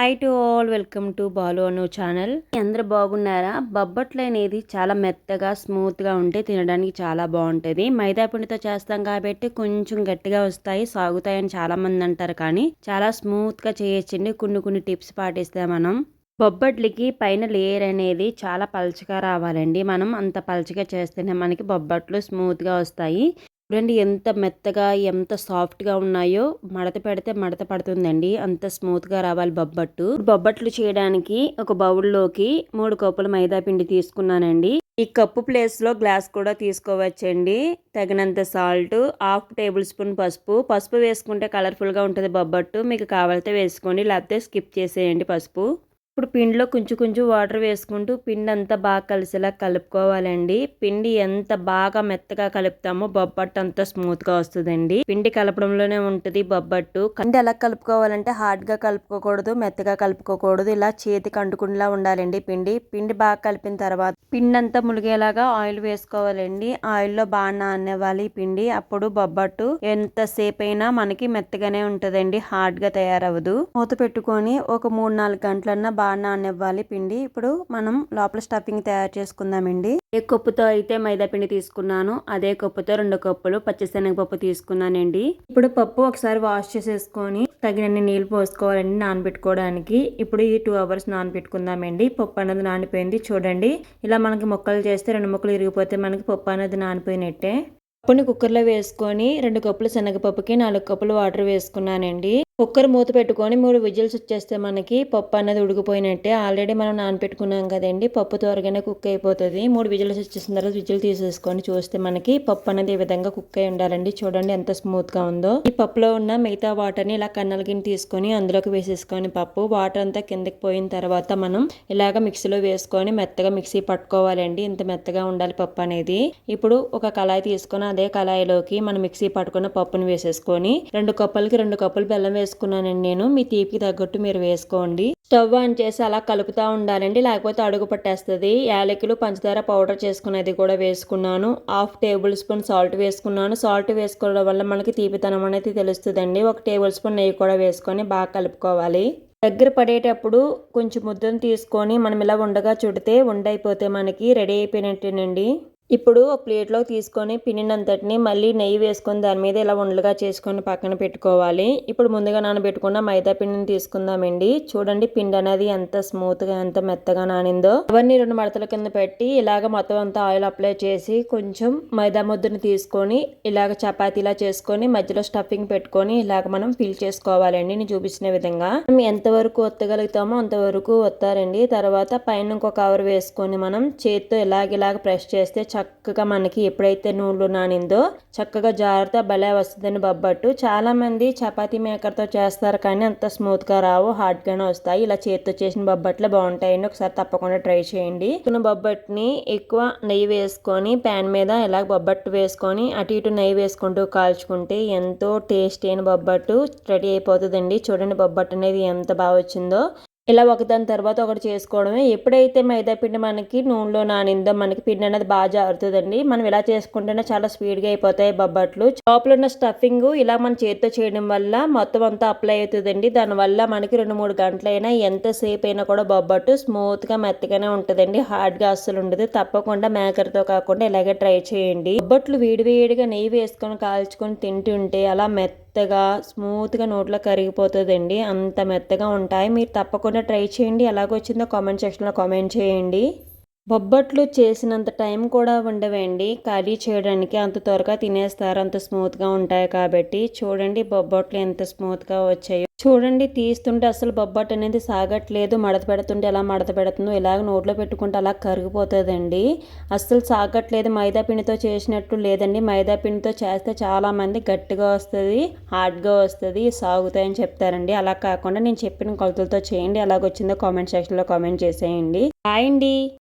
Hi to all welcome to Balu Anu channel అందరు బాగున్నారా? బొబ్బట్లు అనేది చాలా మెత్తగా స్మూత్గా ఉంటే తినడానికి చాలా బాగుంటుంది. మైదాపిండితో చేస్తాం కాబట్టి కొంచెం గట్టిగా వస్తాయి సాగుతాయని చాలా మంది అంటారు కానీ చాలా స్మూత్గా చేయొచ్చండి. కొన్ని కొన్ని టిప్స్ పాటిస్తే మనం. బొబ్బట్లకి పైన లేయర్ అనేది చాలా పలచగా రావాలండి. మనం అంత పలచగా చేస్తేనే మనకి బొబ్బట్లు స్మూత్గా వస్తాయి. చూడండి ఎంత మెత్తగా ఎంత సాఫ్ట్గా ఉన్నాయో. మడత పెడితే మడత పడుతుందండి. అంత స్మూత్గా రావాలి బొబ్బట్టు. బొబ్బట్లు చేయడానికి ఒక బౌల్లోకి మూడు కప్పుల మైదా పిండి తీసుకున్నానండి. ఈ కప్పు ప్లేస్లో గ్లాస్ కూడా తీసుకోవచ్చండి. తగినంత సాల్ట్ హాఫ్ టేబుల్ స్పూన్ పసుపు. పసుపు వేసుకుంటే కలర్ఫుల్గా ఉంటుంది బొబ్బట్టు. మీకు కావాలితే వేసుకోండి లేకపోతే స్కిప్ చేసేయండి పసుపు. ఇప్పుడు పిండిలో కొంచెం కొంచెం వాటర్ వేసుకుంటూ పిండి అంతా బాగా కలిసేలా కలుపుకోవాలండి. పిండి ఎంత బాగా మెత్తగా కలుపుతామో బొబ్బట్టు అంత స్మూత్గా వస్తుందండి. పిండి కలపడంలోనే ఉంటుంది బొబ్బట్టు. పిండి ఎలా కలుపుకోవాలంటే హార్డ్గా కలుపుకోకూడదు మెత్తగా కలుపుకోకూడదు ఇలా చేతికి అంటుకునేలా ఉండాలండి పిండి. పిండి బాగా కలిపిన తర్వాత పిండి అంతా ములిగేలాగా ఆయిల్ వేసుకోవాలండి. ఆయిల్లో బాగా నానేవాలి పిండి. అప్పుడు బొబ్బట్టు ఎంతసేపు అయినా మనకి మెత్తగానే ఉంటుందండి హార్డ్గా తయారవ్వదు. మూత పెట్టుకొని ఒక మూడు నాలుగు గంటలన్నా బాగా నాననివ్వాలి పిండి. ఇప్పుడు మనం లోపల స్టఫింగ్ తయారు చేసుకుందామండి. ఏ కప్పుతో అయితే మైదా పిండి తీసుకున్నాను అదే కప్పుతో రెండు కప్పులు పచ్చిశనగపప్పు తీసుకున్నానండి. ఇప్పుడు పప్పు ఒకసారి వాష్ చేసేసుకొని తగినన్ని నీళ్ళు పోసుకోవాలండి నానబెట్టుకోవడానికి. ఇప్పుడు ఈ టూ అవర్స్ నానబెట్టుకుందామండి. పప్పు అనేది నానిపోయింది చూడండి. ఇలా మనకి మొక్కలు చేస్తే రెండు మొక్కలు ఇరిగిపోతే మనకి పప్పు అనేది నానిపోయినట్టే. పప్పుని కుక్కర్లో వేసుకొని రెండు కప్పులు శనగపప్పుకి నాలుగు కప్పులు వాటర్ వేసుకున్నానండి. కుక్కర్ మూత పెట్టుకొని మూడు విజిల్స్ వచ్చేస్తే మనకి పప్పు అనేది ఉడికిపోయినట్టే. ఆల్రెడీ మనం నానపెట్టుకున్నాం కదండి పప్పు త్వరగానే కుక్ అయిపోతుంది. మూడు విజిల్స్ వచ్చేసిన తర్వాత విజిల్ తీసేసుకొని చూస్తే మనకి పప్పు అనేది ఈ విధంగా కుక్ అయి ఉండాలండి. చూడండి ఎంత స్మూత్గా ఉందో. ఈ పప్పులో ఉన్న మిగతా వాటర్ని ఇలా కన్నల గిన్నె తీసుకొని అందులోకి వేసేసుకొని పప్పు. వాటర్ అంతా కిందకి పోయిన తర్వాత మనం ఇలాగ మిక్సీలో వేసుకొని మెత్తగా మిక్సీ పట్టుకోవాలండి. ఇంత మెత్తగా ఉండాలి పప్పు అనేది. ఇప్పుడు ఒక కళాయి తీసుకొని అదే కళాయిలోకి మనం మిక్సీ పట్టుకున్న పప్పుని వేసేసుకొని రెండు కప్పులకి రెండు కప్పులు బెల్లం వేసుకొని వేసుకున్నానండి నేను. మీ తీపికి తగ్గట్టు మీరు వేసుకోండి. స్టవ్ ఆన్ చేసి అలా కలుపుతూ ఉండాలండి. లేకపోతే అడుగు పట్టేస్తుంది. యాలకులు పంచదార పౌడర్ చేసుకునేది కూడా వేసుకున్నాను. హాఫ్ టేబుల్ స్పూన్ సాల్ట్ వేసుకున్నాను. సాల్ట్ వేసుకోవడం వల్ల మనకి తీపితనం అనేది తెలుస్తుందండి. ఒక టేబుల్ స్పూన్ నెయ్యి కూడా వేసుకొని బాగా కలుపుకోవాలి. దగ్గర పడేటప్పుడు కొంచెం ముద్దను తీసుకొని మనం ఇలా ఉండగా చుడితే ఉండైపోతే మనకి రెడీ అయిపోయినట్టేనండి. ఇప్పుడు ఒక ప్లేట్లో తీసుకొని పిండినంతటిని మళ్ళీ నెయ్యి వేసుకొని దాని మీద ఇలా ఉండలుగా చేసుకొని పక్కన పెట్టుకోవాలి. ఇప్పుడు ముందుగా నానబెట్టుకున్న మైదా పిండిని తీసుకుందామండి. చూడండి పిండి అనేది ఎంత స్మూత్గా ఎంత మెత్తగా నానిందో. అవన్నీ రెండు మడతల కింద పెట్టి ఇలాగ మొత్తం అంతా ఆయిల్ అప్లై చేసి కొంచెం మైదా ముద్దని తీసుకొని ఇలాగ చపాతీలా చేసుకొని మధ్యలో స్టఫింగ్ పెట్టుకొని ఇలాగ మనం ఫిల్ చేసుకోవాలండి. నేను చూపించిన విధంగా మనం ఎంతవరకు ఒత్తగలుగుతామో అంతవరకు ఒత్తారండి. తర్వాత పైన ఇంకో కవర్ వేసుకొని మనం చేతితో ఇలాగ ఇలాగ ప్రెస్ చేస్తే చక్కగా మనకి ఎప్పుడైతే నూనెలు నానిందో చక్కగా జారుతా భలే వస్తుందని బొబ్బట్టు. చాలామంది చపాతి చపాతీ మేకర్తో చేస్తారు కానీ అంత స్మూత్గా రావు హార్డ్గానే వస్తాయి. ఇలా చేతితో చేసిన బొబ్బట్లు బాగుంటాయండి. ఒకసారి తప్పకుండా ట్రై చేయండి. బొబ్బట్టుని ఎక్కువ నెయ్యి వేసుకొని ప్యాన్ మీద ఇలా బొబ్బట్టు వేసుకొని అటు ఇటు నెయ్యి వేసుకుంటూ కాల్చుకుంటే ఎంతో టేస్టీ అయిన బొబ్బట్టు రెడీ అయిపోతుందండి. చూడండి బొబ్బట్టు అనేది ఎంత బాగా వచ్చిందో. ఇలా ఒకదాని తర్వాత ఒకటి చేసుకోవడమే. ఎప్పుడైతే మైదా పిండి మనకి నూనెలో నానిందో మనకి పిండి అనేది బాగా జారుతుందండి. మనం ఇలా చేసుకుంటేనే చాలా స్పీడ్గా అయిపోతాయి బొబ్బట్లు. లోపల ఉన్న స్టఫింగ్ ఇలా మన చేతితో చేయడం వల్ల మొత్తం అంతా అప్లై అవుతుందండి. దానివల్ల మనకి రెండు మూడు గంటలైనా ఎంతసేపు అయినా కూడా బొబ్బట్టు స్మూత్గా మెత్తగానే ఉంటుందండి. హార్డ్గా అస్సలు ఉండదు. తప్పకుండా మేకర్తో కాకుండా ఇలాగే ట్రై చేయండి. బొబ్బట్లు వేడివేడిగా నెయ్యి వేసుకొని కాల్చుకొని తింటుంటే అలా మెత్త మెత్తగా స్మూత్గా నోట్లో కరిగిపోతుందండి. అంత మెత్తగా ఉంటాయి. మీరు తప్పకుండా ట్రై చేయండి. ఎలాగొచ్చిందో కామెంట్ సెక్షన్లో కామెంట్ చేయండి. బొబ్బట్లు చేసినంత టైం కూడా ఉండవండి. కర్రీ చేయడానికి అంత త్వరగా తినేస్తారు. అంత స్మూత్గా ఉంటాయి కాబట్టి. చూడండి బొబ్బట్లు ఎంత స్మూత్గా వచ్చాయో. చూడండి తీస్తుంటే అసలు బొబ్బట్ అనేది సాగట్లేదు. మడత పెడుతుంటే ఎలా మడత పెడుతుందో ఇలాగ నోట్లో పెట్టుకుంటే అలా కరిగిపోతుందండి. అస్సలు సాగట్లేదు. మైదా పిండితో చేసినట్టు లేదండి. మైదా పిండితో చేస్తే చాలామంది గట్టిగా వస్తుంది హార్డ్గా వస్తుంది సాగుతాయని చెప్తారండి. అలా కాకుండా నేను చెప్పిన కొలతలతో చేయండి. ఎలాగొచ్చిందో కామెంట్ సెక్షన్లో కామెంట్ చేసేయండి. హాయ్ అండి.